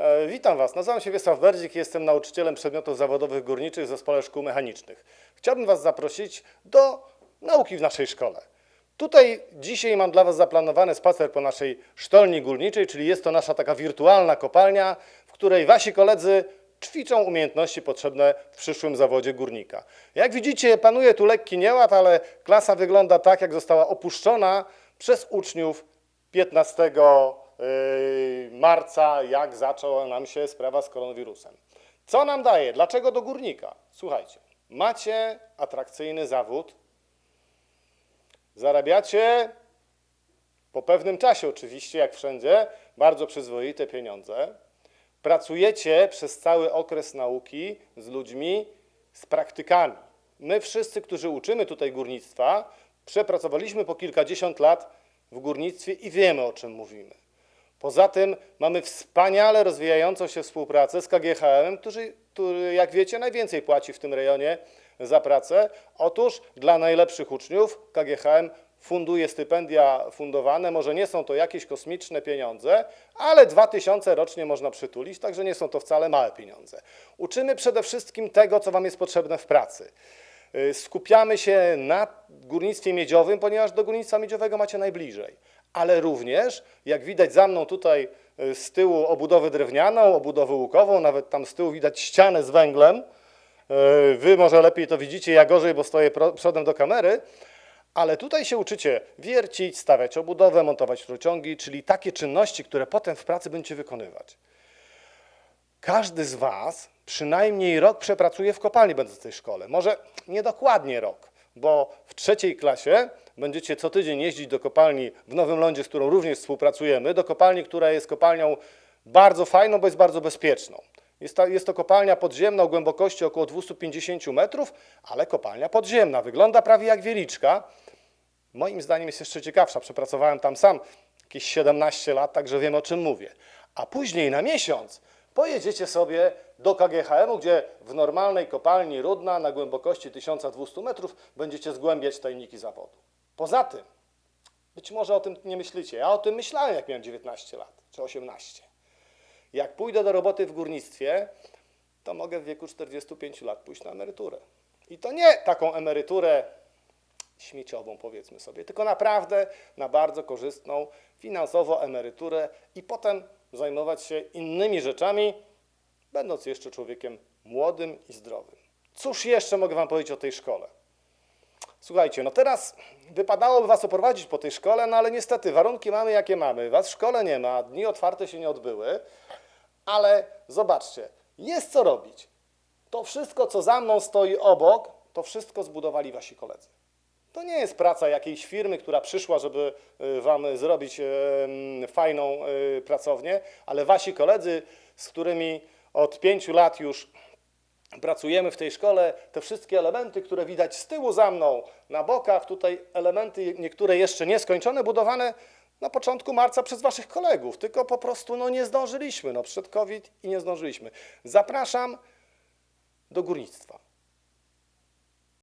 E, Witam Was, nazywam się Wiesław Berdzik, jestem nauczycielem przedmiotów zawodowych górniczych w Zespole Szkół Mechanicznych. Chciałbym Was zaprosić do nauki w naszej szkole. Tutaj dzisiaj mam dla Was zaplanowany spacer po naszej sztolni górniczej, czyli jest to nasza taka wirtualna kopalnia, w której Wasi koledzy ćwiczą umiejętności potrzebne w przyszłym zawodzie górnika. Jak widzicie, panuje tu lekki nieład, ale klasa wygląda tak, jak została opuszczona przez uczniów 15 yy, marca, jak zaczęła nam się sprawa z koronawirusem. Co nam daje? Dlaczego do górnika? Słuchajcie, macie atrakcyjny zawód, zarabiacie po pewnym czasie oczywiście, jak wszędzie, bardzo przyzwoite pieniądze. Pracujecie przez cały okres nauki z ludźmi, z praktykami. My wszyscy, którzy uczymy tutaj górnictwa, przepracowaliśmy po kilkadziesiąt lat w górnictwie i wiemy, o czym mówimy. Poza tym mamy wspaniale rozwijającą się współpracę z KGHM, który, który, jak wiecie, najwięcej płaci w tym rejonie za pracę. Otóż dla najlepszych uczniów KGHM funduje stypendia fundowane. Może nie są to jakieś kosmiczne pieniądze, ale 2000 rocznie można przytulić, także nie są to wcale małe pieniądze. Uczymy przede wszystkim tego, co Wam jest potrzebne w pracy. Y, Skupiamy się na górnictwie miedziowym, ponieważ do górnictwa miedziowego macie najbliżej. Ale również, jak widać za mną tutaj y, z tyłu obudowę drewnianą, obudowę łukową, nawet tam z tyłu widać ścianę z węglem. Y, Wy może lepiej to widzicie, ja gorzej, bo stoję przodem do kamery. Ale tutaj się uczycie wiercić, stawiać obudowę, montować rurociągi, czyli takie czynności, które potem w pracy będziecie wykonywać. Każdy z Was przynajmniej rok przepracuje w kopalni, będąc w tej szkole. Może nie dokładnie rok, bo w trzeciej klasie będziecie co tydzień jeździć do kopalni w Nowym Lądzie, z którą również współpracujemy, do kopalni, która jest kopalnią bardzo fajną, bo jest bardzo bezpieczną. Jest to, jest to kopalnia podziemna o głębokości około 250 metrów, ale kopalnia podziemna. Wygląda prawie jak wieliczka. Moim zdaniem jest jeszcze ciekawsza. Przepracowałem tam sam jakieś 17 lat, także wiem o czym mówię. A później na miesiąc pojedziecie sobie do KGHM-u, gdzie w normalnej kopalni Rudna na głębokości 1200 metrów będziecie zgłębiać tajniki zawodu. Poza tym, być może o tym nie myślicie, ja o tym myślałem jak miałem 19 lat czy 18. Jak pójdę do roboty w górnictwie, to mogę w wieku 45 lat pójść na emeryturę. I to nie taką emeryturę śmieciową, powiedzmy sobie, tylko naprawdę na bardzo korzystną finansowo emeryturę i potem zajmować się innymi rzeczami, będąc jeszcze człowiekiem młodym i zdrowym. Cóż jeszcze mogę Wam powiedzieć o tej szkole? Słuchajcie, no teraz wypadałoby Was oprowadzić po tej szkole, no ale niestety warunki mamy jakie mamy. Was w szkole nie ma, dni otwarte się nie odbyły, ale zobaczcie, jest co robić. To wszystko, co za mną stoi obok, to wszystko zbudowali Wasi koledzy. To nie jest praca jakiejś firmy, która przyszła, żeby y, Wam zrobić em, fajną y, pracownię, ale Wasi koledzy, z którymi od pięciu lat już pracujemy w tej szkole, te wszystkie elementy, które widać z tyłu za mną, na bokach, tutaj elementy niektóre jeszcze nieskończone, budowane na początku marca przez Waszych kolegów, tylko po prostu no, nie zdążyliśmy, no, przed COVID i nie zdążyliśmy. Zapraszam do górnictwa.